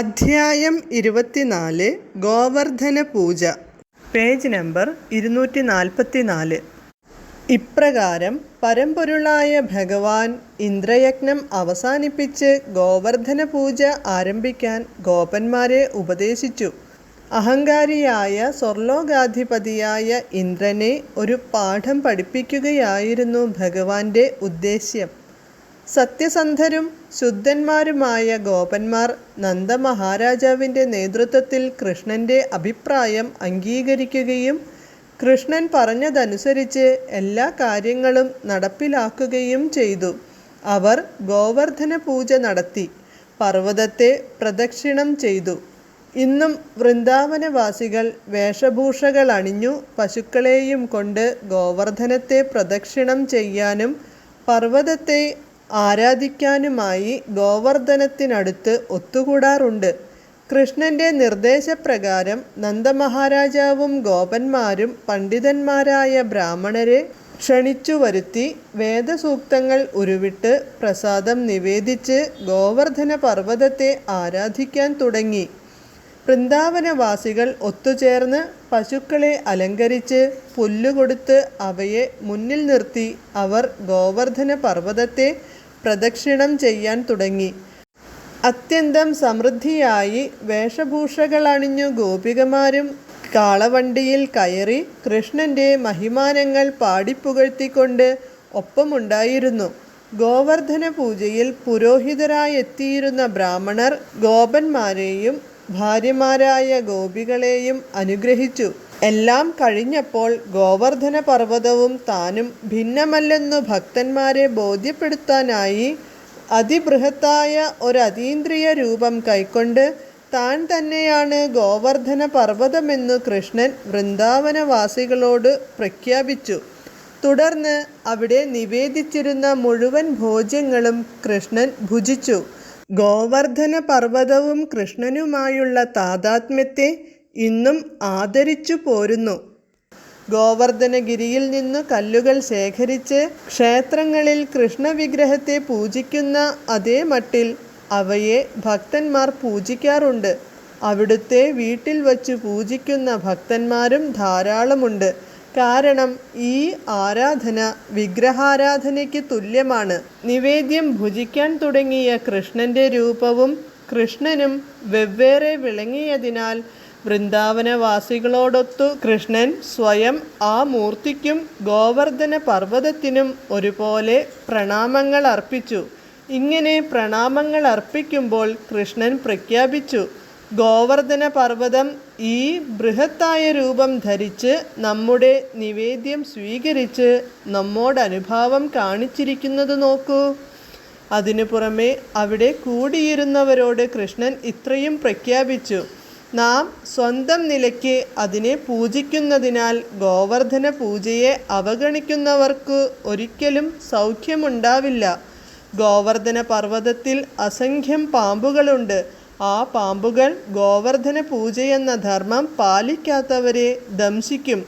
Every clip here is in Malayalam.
അധ്യായം ഇരുപത്തിനാല് ഗോവർദ്ധന പൂജ. പേജ് നമ്പർ ഇരുന്നൂറ്റി നാൽപ്പത്തി നാല് ഇപ്രകാരം പരമ്പൊരുളായ ഭഗവാൻ ഇന്ദ്രയജ്ഞം അവസാനിപ്പിച്ച് ഗോവർദ്ധന പൂജ ആരംഭിക്കാൻ ഗോപന്മാരെ ഉപദേശിച്ചു. അഹങ്കാരിയായ സ്വർലോകാധിപതിയായ ഇന്ദ്രനെ ഒരു പാഠം പഠിപ്പിക്കുകയായിരുന്നു ഭഗവാന്റെ ഉദ്ദേശ്യം. സത്യസന്ധരും ശുദ്ധന്മാരുമായ ഗോപന്മാർ നന്ദമഹാരാജാവിന്റെ നേതൃത്വത്തിൽ കൃഷ്ണന്റെ അഭിപ്രായം അംഗീകരിക്കുകയും കൃഷ്ണൻ പറഞ്ഞതനുസരിച്ച് എല്ലാ കാര്യങ്ങളും നടപ്പിലാക്കുകയും ചെയ്തു. അവർ ഗോവർദ്ധന പൂജ നടത്തി പർവതത്തെ പ്രദക്ഷിണം ചെയ്തു. ഇന്നും വൃന്ദാവനവാസികൾ വേഷഭൂഷകൾ അണിഞ്ഞു പശുക്കളെയും കൊണ്ട് ഗോവർദ്ധനത്തെ പ്രദക്ഷിണം ചെയ്യാനും പർവതത്തെ ആരാധിക്കാനുമായി ഗോവർദ്ധനത്തിനടുത്ത് ഒത്തുകൂടാറുണ്ട്. കൃഷ്ണന്റെ നിർദ്ദേശപ്രകാരം നന്ദമഹാരാജാവും ഗോപന്മാരും പണ്ഡിതന്മാരായ ബ്രാഹ്മണരെ ക്ഷണിച്ചു വരുത്തി വേദസൂക്തങ്ങൾ ഉരുവിട്ട് പ്രസാദം നിവേദിച്ച് ഗോവർദ്ധന പർവതത്തെ ആരാധിക്കാൻ തുടങ്ങി. വൃന്ദാവനവാസികൾ ഒത്തുചേർന്ന് പശുക്കളെ അലങ്കരിച്ച് പുല്ലുകൊടുത്ത് അവയെ മുന്നിൽ നിർത്തി അവർ ഗോവർദ്ധന പർവതത്തെ പ്രദക്ഷിണം ചെയ്യാൻ തുടങ്ങി. അത്യന്തം സമൃദ്ധിയായി വേഷഭൂഷകളണിഞ്ഞു ഗോപികമാരും കാളവണ്ടിയിൽ കയറി കൃഷ്ണന്റെ മഹിമാനങ്ങൾ പാടിപ്പുകഴ്ത്തിക്കൊണ്ട് ഒപ്പമുണ്ടായിരുന്നു. ഗോവർദ്ധന പൂജയിൽ പുരോഹിതരായെത്തിയിരുന്ന ബ്രാഹ്മണർ ഗോപന്മാരെയും ഭാര്യമാരായ ഗോപികളെയും അനുഗ്രഹിച്ചു. എല്ലാം കഴിഞ്ഞപ്പോൾ ഗോവർദ്ധന പർവതവും താനും ഭിന്നമല്ലെന്നു ഭക്തന്മാരെ ബോധ്യപ്പെടുത്താനായി അതിബൃഹത്തായ ഒരു അതീന്ദ്രിയ രൂപം കൈക്കൊണ്ട് താൻ തന്നെയാണ് ഗോവർദ്ധന പർവതമെന്നു കൃഷ്ണൻ വൃന്ദാവനവാസികളോട് പ്രഖ്യാപിച്ചു. തുടർന്ന് അവിടെ നിവേദിച്ചിരുന്ന മുഴുവൻ ഭോജ്യങ്ങളും കൃഷ്ണൻ ഭുജിച്ചു. ഗോവർദ്ധന പർവതവും കൃഷ്ണനുമായുള്ള താതാത്മ്യത്തെ ഇന്നും ആദരിച്ചു പോരുന്നു. ഗോവർദ്ധനഗിരിയിൽ നിന്ന് കല്ലുകൾ ശേഖരിച്ച് ക്ഷേത്രങ്ങളിൽ കൃഷ്ണവിഗ്രഹത്തെ പൂജിക്കുന്ന അതേ മട്ടിൽ അവയെ ഭക്തന്മാർ പൂജിക്കാറുണ്ട്. അവിടുത്തെ വീട്ടിൽ വച്ച് പൂജിക്കുന്ന ഭക്തന്മാരും ധാരാളമുണ്ട്. കാരണം ഈ ആരാധന വിഗ്രഹാരാധനയ്ക്ക് തുല്യമാണ്. നിവേദ്യം ഭുജിക്കാൻ തുടങ്ങിയ കൃഷ്ണന്റെ രൂപവും കൃഷ്ണനും വെവ്വേറെ വിളങ്ങിയതിനാൽ വൃന്ദാവനവാസികളോടൊത്തു കൃഷ്ണൻ സ്വയം ആ മൂർത്തിക്കും ഗോവർദ്ധന പർവതത്തിനും ഒരുപോലെ പ്രണാമങ്ങൾ അർപ്പിച്ചു. ഇങ്ങനെ പ്രണാമങ്ങൾ അർപ്പിക്കുമ്പോൾ കൃഷ്ണൻ പ്രഖ്യാപിച്ചു ഗോവർദ്ധന പർവതം ഈ ബൃഹത്തായ രൂപം ധരിച്ച് നമ്മുടെ നിവേദ്യം സ്വീകരിച്ച് നമ്മോട് അനുഭാവം കാണിച്ചിരിക്കുന്നത് നോക്കൂ. അതിനു പുറമെ അവിടെ കൂടിയിരുന്നവരോട് കൃഷ്ണൻ ഇത്രയും പ്രഖ്യാപിച്ചു നാം സ്വന്തം നിലയ്ക്ക് അതിനെ പൂജിക്കുന്നതിനാൽ ഗോവർദ്ധന പൂജയെ അവഗണിക്കുന്നവർക്ക് ഒരിക്കലും സൗഖ്യമുണ്ടാവില്ല. ഗോവർദ്ധന പർവതത്തിൽ അസംഖ്യം പാമ്പുകളുണ്ട്. ആ പാമ്പുകൾ ഗോവർദ്ധന പൂജയെന്ന ധർമ്മം പാലിക്കാത്തവരെ ദംശിക്കും.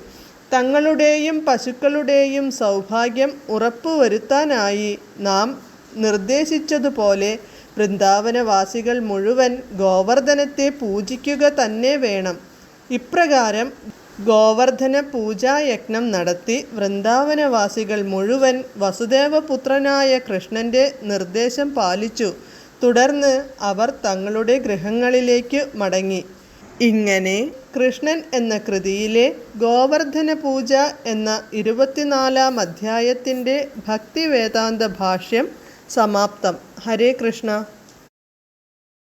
തങ്ങളുടെയും പശുക്കളുടെയും സൗഭാഗ്യം ഉറപ്പുവരുത്താനായി നാം നിർദ്ദേശിച്ചതുപോലെ വൃന്ദാവനവാസികൾ മുഴുവൻ ഗോവർദ്ധനത്തെ പൂജിക്കുക തന്നെ വേണം. ഇപ്രകാരം ഗോവർദ്ധന പൂജായജ്ഞം നടത്തി വൃന്ദാവനവാസികൾ മുഴുവൻ വസുദേവപുത്രനായ കൃഷ്ണന്റെ നിർദ്ദേശം പാലിച്ചു. തുടർന്ന് അവർ തങ്ങളുടെ ഗൃഹങ്ങളിലേക്ക് മടങ്ങി. ഇങ്ങനെ കൃഷ്ണൻ എന്ന കൃതിയിലെ ഗോവർദ്ധന പൂജ എന്ന ഇരുപത്തിനാലാം അധ്യായത്തിന്റെ ഭക്തിവേദാന്ത ഭാഷ്യം സമാപ്തം. ഹരേ കൃഷ്ണ.